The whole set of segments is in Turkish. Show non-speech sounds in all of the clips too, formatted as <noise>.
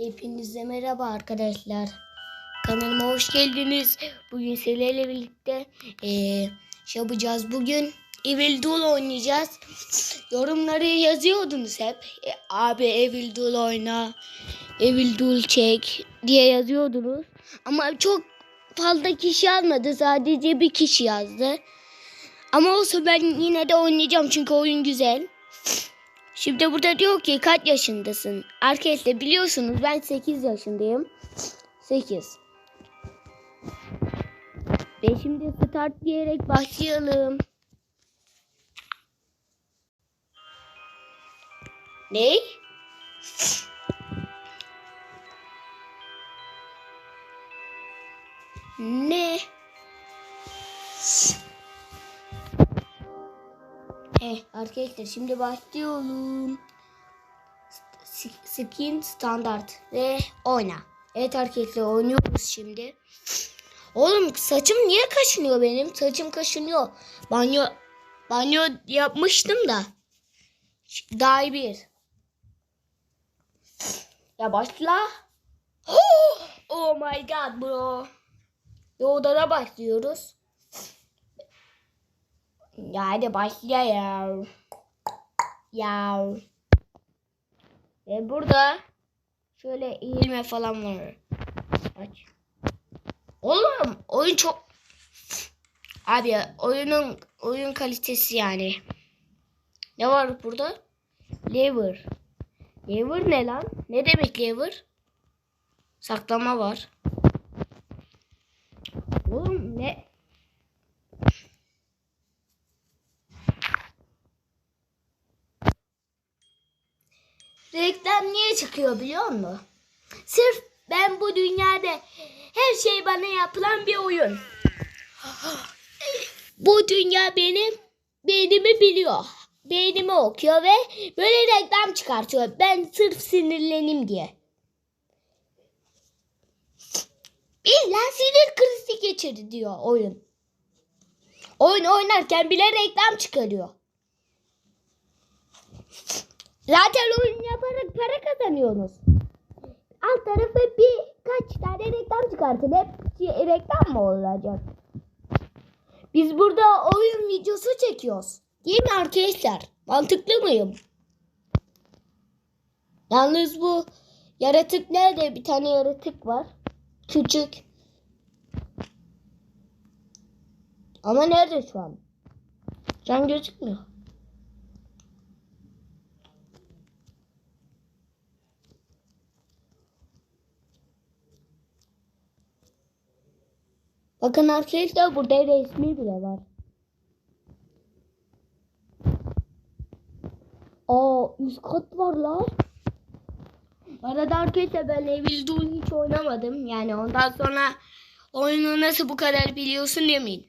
Hepinize merhaba arkadaşlar. Kanalıma hoş geldiniz. Bugün sizlerle birlikte eee şey yapacağız. Bugün Evil Duel oynayacağız. Yorumları yazıyordunuz hep. E, abi Evil Duel oyna. Evil Duel çek diye yazıyordunuz. Ama çok fazla kişi yazmadı. Sadece bir kişi yazdı. Ama olsa ben yine de oynayacağım çünkü oyun güzel. Şimdi burada diyor ki kaç yaşındasın? Arkadaşlar biliyorsunuz ben 8 yaşındayım. 8. Ve şimdi start diyerek başlayalım. Ne? Ne? Eh arkadaşlar şimdi başlıyorum. Skin standart ve oyna. Evet arkadaşlar oynuyoruz şimdi. Oğlum saçım niye kaşınıyor benim? Saçım kaşınıyor. Banyo banyo yapmıştım da. Day bir. Ya başla. <gasps> Oh my god bro. Yolda da başlıyoruz. Ya hadi başla ya. Ya. Ve burada şöyle eğilme falan var. Aç. Oğlum oyun çok Abi oyunun oyun kalitesi yani. Ne var burada? Lever. Lever ne lan? Ne demek lever? Saklama var. Oğlum ne? Niye çıkıyor biliyor musun? Sırf ben bu dünyada her şey bana yapılan bir oyun. Bu dünya benim beynimi biliyor. Beynimi okuyor ve böyle reklam çıkartıyor. Ben sırf sinirlenim diye. İlla sinir krizi geçirdi diyor oyun. Oyun oynarken bile reklam çıkarıyor. Zaten oyun yaparak para kazanıyorsunuz. Alt tarafı birkaç tane reklam çıkartın. Hep reklam mı olacak? Biz burada oyun videosu çekiyoruz. Değil mi arkadaşlar? Mantıklı mıyım? Yalnız bu yaratık nerede? Bir tane yaratık var. Küçük. Ama nerede şu an? Şu an gözükmüyor. Bakın arkadaşlar burada resmi bile var. Aa üst kat var la. Arada arkadaşlar ben Evil Duel hiç oynamadım. Yani ondan sonra oyunu nasıl bu kadar biliyorsun demeyin.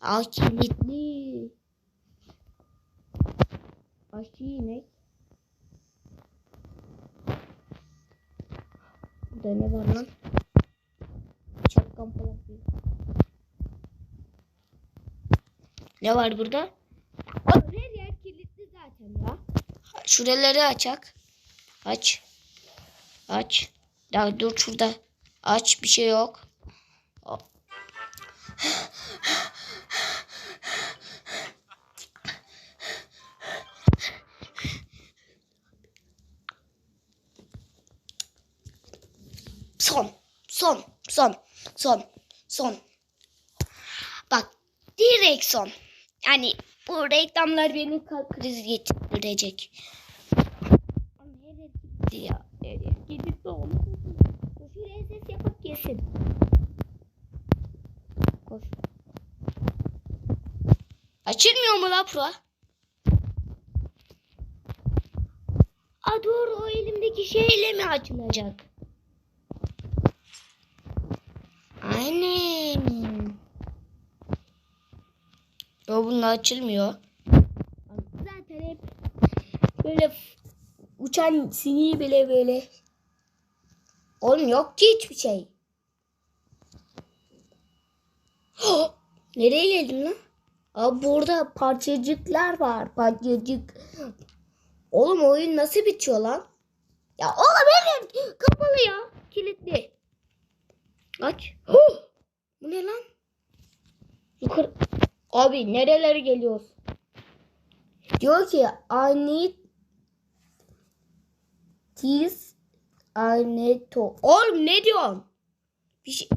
Aa kilitli. Aşçı inek. Burada ne var lan? Falan. Ne var burada? Oğlum her yer kilitli zaten ya. Şuraları açak. Aç. Aç. Ya dur şurada. Aç bir şey yok. Son. Son. Son. Son. Son. Bak. Direkt son. Yani bu reklamlar beni kalp krizi geçirecek. Ama nereye gitti ya? Nereye gitti oğlum? Şuraya ses yapıp yesin. Koş. Açılmıyor mu la pro? Aa doğru o elimdeki şeyle mi açılacak? Aynen. Yo bununla açılmıyor. Zaten hep böyle uçan sineği bile böyle. Oğlum yok ki hiçbir şey. Nereye geldin lan? Aa, burada parçacıklar var. Parçacık. Oğlum oyun nasıl bitiyor lan? Ya oğlum benim kapalı ya. Kilitli. Aç. Oh! Bu ne lan? Yukarı. Abi nerelere geliyoruz? Diyor ki I need this I need to. Oğlum ne diyorsun? Bir şey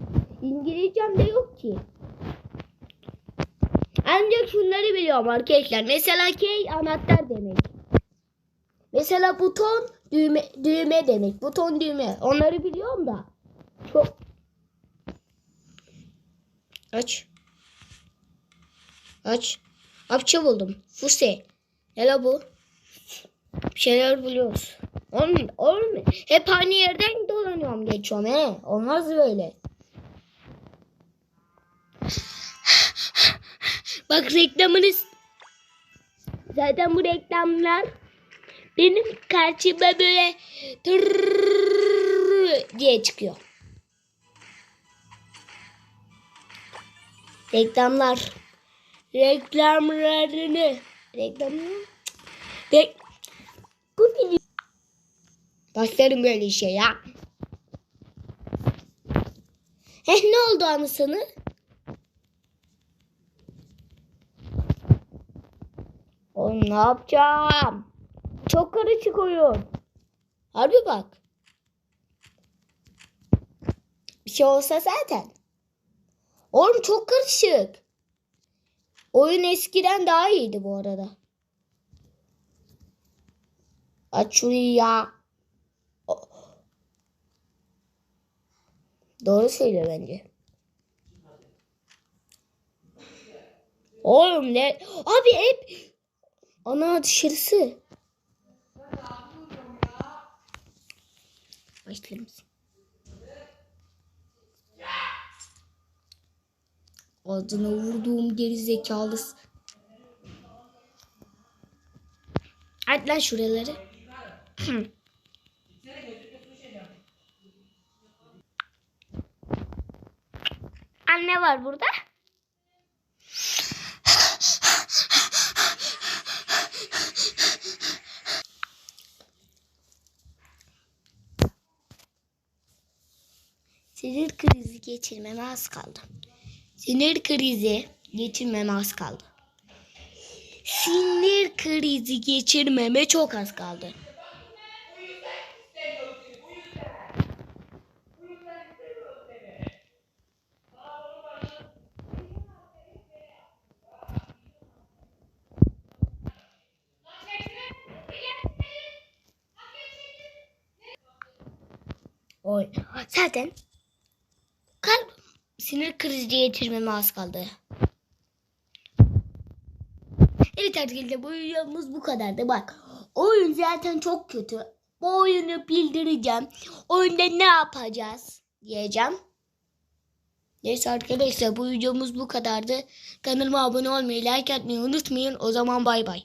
İngilizcem de yok ki. Ancak şunları biliyorum arkadaşlar. Mesela key anahtar demek. Mesela buton düğme düğme demek. Buton düğme. Onları biliyorum da. Çok Aç. Aç. Apça buldum. Fuse. Ne la bu? Bir şeyler buluyoruz. Oğlum, oğlum hep aynı yerden dolanıyorum geçiyorum he. Olmaz böyle. Bak reklamınız. Zaten bu reklamlar benim karşıma böyle diye çıkıyor. Reklamlar. Reklamlarını. Reklamını. Rek. Başlarım böyle işe ya. Eh ne oldu anısını? Oğlum ne yapacağım? Çok karışık oyun. Harbi bak. Bir şey olsa zaten. Oğlum çok karışık. Oyun eskiden daha iyiydi bu arada. Aç şurayı ya. Doğru söylüyor bence. Oğlum ne? Abi hep ana dışarısı. Başlar Ağzına vurduğum geri zekalı. Aç lan şuraları. <clears throat> Anne var burada. <clears throat> Sinir krizi geçirmeme az kaldı. Sinir krizi geçirmeme az kaldı. Sinir krizi geçirmeme çok az kaldı. Oy. Zaten sinir krizi geçirmeme az kaldı. Evet arkadaşlar bu videomuz bu kadardı. Bak oyun zaten çok kötü. Bu oyunu bildireceğim. Oyunda ne yapacağız diyeceğim. Neyse arkadaşlar bu videomuz bu kadardı. Kanalıma abone olmayı, like atmayı unutmayın. O zaman bay bay.